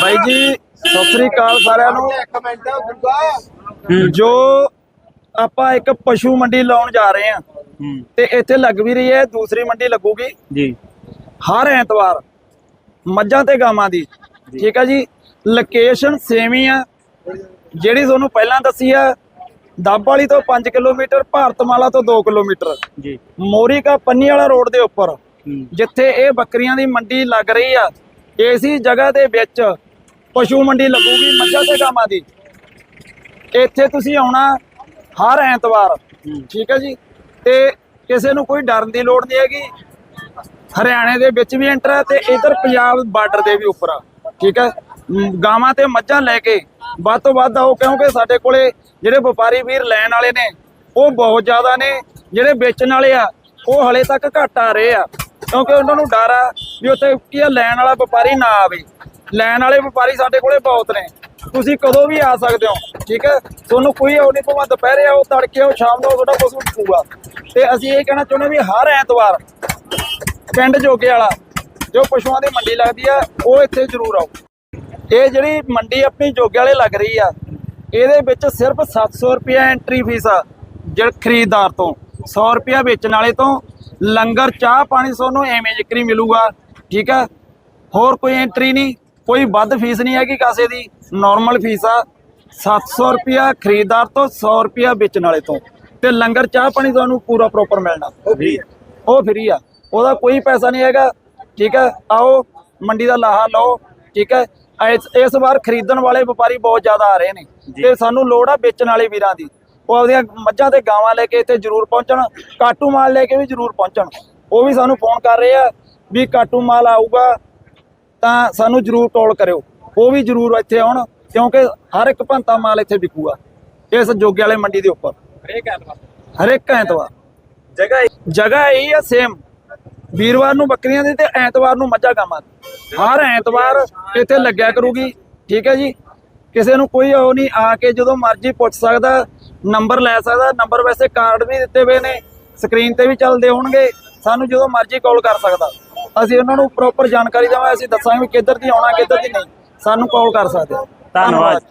ਬਾਈ ਜੀ ਸਤਿ ਸ੍ਰੀ ਅਕਾਲ ਸਾਰਿਆਂ ਨੂੰ। ਇੱਕ ਮਿੰਟ ਗੁੱਗਾ ਜੋ ਆਪਾਂ ਇੱਕ ਪਸ਼ੂ ਮੰਡੀ ਲਾਉਣ ਜਾ ਰਹੇ ਹਾਂ ਹੂੰ। ਤੇ ਇੱਥੇ ਲੱਗ ਵੀ ਰਹੀ ਹੈ ਦੂਸਰੀ ਮੰਡੀ ਲੱਗੂਗੀ। ਜੀ। ਹਰ ਐਤਵਾਰ ਮੱਝਾਂ ਤੇ ਗਾਵਾਂ ਦੀ। ਠੀਕ ਹੈ ਜੀ? ਲੋਕੇਸ਼ਨ ਸੇਮ ਹੀ ਆ। ਜਿਹੜੀ ਤੁਹਾਨੂੰ ਪਹਿਲਾਂ ਦੱਸੀ ਆ ਦੱਬ ਵਾਲੀ ਤੋਂ 5 ਕਿਲੋਮੀਟਰ ਭਾਰਤਮਾਲਾ ਤੋਂ 2 ਕਿਲੋਮੀਟਰ। ਜੀ। ਮੋਰੀ ਕਾ ਪੰਨੀ ਵਾਲਾ ਰੋਡ ਦੇ ਉੱਪਰ। ਜਿੱਥੇ ਇਹ ਬੱਕਰੀਆਂ ਦੀ ਮੰਡੀ ਲੱਗ ਰਹੀ ਆ। ਇਸੀ ਜਗ੍ਹਾ ਦੇ ਵਿੱਚ ਪਸ਼ੂ ਮੰਡੀ ਲੱਗੂਗੀ ਮੱਝਾਂ ਤੇ ਗਾਵਾਂ ਦੀ। ਇੱਥੇ ਤੁਸੀਂ ਆਉਣਾ ਹਰ ਐਤਵਾਰ, ਠੀਕ ਹੈ ਜੀ? ਤੇ ਕਿਸੇ ਨੂੰ ਕੋਈ ਡਰਨ ਦੀ ਲੋੜ ਨਹੀਂ ਹੈਗੀ। ਹਰਿਆਣੇ ਦੇ ਵਿੱਚ ਵੀ ਐਂਟਰ ਹੈ ਤੇ ਇਧਰ ਪੰਜਾਬ ਬਾਰਡਰ ਦੇ ਵੀ ਉੱਪਰ ਆ, ਠੀਕ ਹੈ? ਗਾਵਾਂ ਤੇ ਮੱਝਾਂ ਲੈ ਕੇ ਵੱਧ ਤੋਂ ਵੱਧ ਆਓ, ਕਿਉਂਕਿ ਸਾਡੇ ਕੋਲੇ ਜਿਹੜੇ ਵਪਾਰੀ ਵੀਰ ਲੈਣ ਵਾਲੇ ਨੇ, ਉਹ ਬਹੁਤ ਜ਼ਿਆਦਾ ਨੇ। ਜਿਹੜੇ ਵੇਚਣ ਵਾਲੇ ਆ, ਉਹ ਹਲੇ ਤੱਕ ਘੱਟ ਆ ਰਹੇ ਆ। ਕਿਉਂਕਿ ਉਹਨਾਂ ਨੂੰ ਡਰ ਆ ਵੀ ਉੱਥੇ ਕੀ ਆ, ਲੈਣ ਵਾਲਾ ਵਪਾਰੀ ਨਾ ਆਵੇ। ਲੈਣ ਵਾਲੇ ਵਪਾਰੀ ਸਾਡੇ ਕੋਲੇ ਬਹੁਤ ਨੇ। ਤੁਸੀਂ ਕਦੋਂ ਵੀ ਆ ਸਕਦੇ ਹੋ ਠੀਕ ਹੈ? ਤੁਹਾਨੂੰ ਕੋਈ ਉਹ ਨਹੀਂ ਭਾਵੇਂ ਦੁਪਹਿਰੇ ਆਓ ਤੜਕੇ ਆਓ ਸ਼ਾਮ ਨੂੰ ਆਓ, ਤੁਹਾਡਾ ਕੁਝ ਵਿਕੂਗਾ ਤੇ ਅਸੀਂ ਇਹ ਕਹਿਣਾ ਚਾਹੁੰਦੇ ਵੀ ਹਰ ਐਤਵਾਰ ਪਿੰਡ ਜੋਗੇ ਵਾਲਾ ਜੋ ਪਸ਼ੂਆਂ ਦੀ ਮੰਡੀ ਲੱਗਦੀ ਆ ਉਹ ਇੱਥੇ ਜ਼ਰੂਰ ਆਓ। ਇਹ ਜਿਹੜੀ ਮੰਡੀ ਆਪਣੀ ਜੋਗੇ ਵਾਲੇ ਲੱਗ ਰਹੀ ਆ ਇਹਦੇ ਵਿੱਚ ਸਿਰਫ 700 ਰੁਪਏ ਐਂਟਰੀ ਫੀਸ ਆ ਜਿਹੜਾ ਖਰੀਦਦਾਰ ਤੋਂ। 100 ਰੁਪਏ ਵੇਚਣ ਵਾਲੇ ਤੋਂ ਲੰਗਰ ਚਾਹ ਪਾਣੀ ਤੁਹਾਨੂੰ ਐਵੇਂ ਜ਼ਿਕਰੀ ਮਿਲੂਗਾ ਠੀਕ ਆ ਹੋਰ ਕੋਈ ਐਂਟਰੀ ਨਹੀਂ। ਕੋਈ ਵੱਧ ਫੀਸ ਨਹੀਂ ਹੈਗੀ ਕਾਸੇ ਦੀ। ਨਾਰਮਲ ਫੀਸ ਆ 700 ਰੁਪਿਆ ਖਰੀਦਦਾਰ ਤੋਂ 100 ਰੁਪਿਆ ਵੇਚਣ ਵਾਲੇ ਤੋਂ। ਤੇ ਲੰਗਰ ਚਾਹ ਪਾਣੀ ਤੁਹਾਨੂੰ ਪੂਰਾ ਪ੍ਰੋਪਰ ਮਿਲਣਾ। ਜੀ ਉਹ ਫ੍ਰੀ ਆ। ਉਹਦਾ ਕੋਈ ਪੈਸਾ ਨਹੀਂ ਹੈਗਾ। ਠੀਕ ਹੈ ਆਓ ਮੰਡੀ ਦਾ ਲਾਹਾ ਲਓ। ਠੀਕ ਹੈ ਇਸ ਵਾਰ ਖਰੀਦਣ ਵਾਲੇ ਵਪਾਰੀ ਬਹੁਤ ਜ਼ਿਆਦਾ ਆ ਰਹੇ ਨੇ। ਤੇ ਸਾਨੂੰ ਲੋੜ ਆ ਵੇਚਣ ਵਾਲੇ ਵੀਰਾਂ ਦੀ। ਉਹ ਆਪਦੀਆਂ ਮੱਝਾਂ ਤੇ ਗਾਵਾਂ ਲੈ ਕੇ ਇੱਥੇ ਜ਼ਰੂਰ ਪਹੁੰਚਣ ਕਾਟੂ ਮਾਲ ਲੈ ਕੇ ਵੀ ਜ਼ਰੂਰ ਪਹੁੰਚਣ। ਉਹ ਵੀ ਸਾਨੂੰ ਫੋਨ ਕਰ ਰਹੇ ਆ ਵੀ ਕਾਟੂ ਮਾਲ ਆਊਗਾ। ਤਾਂ ਸਾਨੂੰ ਜ਼ਰੂਰ ਕਾਲ ਕਰਿਓ। ਉਹ ਵੀ ਜ਼ਰੂਰ ਇੱਥੇ ਆਉਣ ਕਿਉਂਕਿ ਹਰ ਇੱਕ ਭੰਤਾ ਮਾਲ ਇੱਥੇ ਵਿਕੂਗਾ ਇਸ ਜੋਗੇ ਵਾਲੇ ਮੰਡੀ ਦੇ ਉੱਪਰ। ਹਰੇਕ ਐਤਵਾਰ। ਹਰ ਇੱਕ ਐਤਵਾਰ। ਜਗ੍ਹਾ ਜਗ੍ਹਾ ਇਹੀ ਆ ਸੇਮ ਵੀਰਵਾਰ ਨੂੰ ਬੱਕਰੀਆਂ ਦੀ ਤੇ ਐਤਵਾਰ ਨੂੰ ਮੱਝਾਂ ਗਾਵਾਂ ਹਰ ਐਤਵਾਰ ਇੱਥੇ ਲੱਗਿਆ ਕਰੂਗੀ ਠੀਕ ਹੈ ਜੀ? ਕਿਸੇ ਨੂੰ ਕੋਈ ਉਹ ਨਹੀਂ ਆ ਕੇ ਜਦੋਂ ਮਰਜ਼ੀ ਪੁੱਛ ਸਕਦਾ ਨੰਬਰ ਲੈ ਸਕਦਾ ਨੰਬਰ ਵੈਸੇ ਕਾਰਡ ਵੀ ਦਿੱਤੇ ਹੋਏ ਨੇ ਸਕਰੀਨ ਤੇ ਵੀ ਚੱਲਦੇ ਹੋਣਗੇ ਸਾਨੂੰ ਜਦੋਂ ਮਰਜ਼ੀ ਕਾਲ ਕਰ ਸਕਦਾ। ਅਸੀਂ ਉਹਨਾਂ ਨੂੰ ਪ੍ਰੋਪਰ ਜਾਣਕਾਰੀ ਦੇਵਾਂ ਅਸੀਂ ਦੱਸਾਂਗੇ ਵੀ ਕਿੱਧਰ ਦੀ ਆਉਣਾ ਕਿੱਧਰ ਦੀ ਨਹੀਂ। ਸਾਨੂੰ ਕਾਲ ਕਰ ਸਕਦੇ। ਧੰਨਵਾਦ।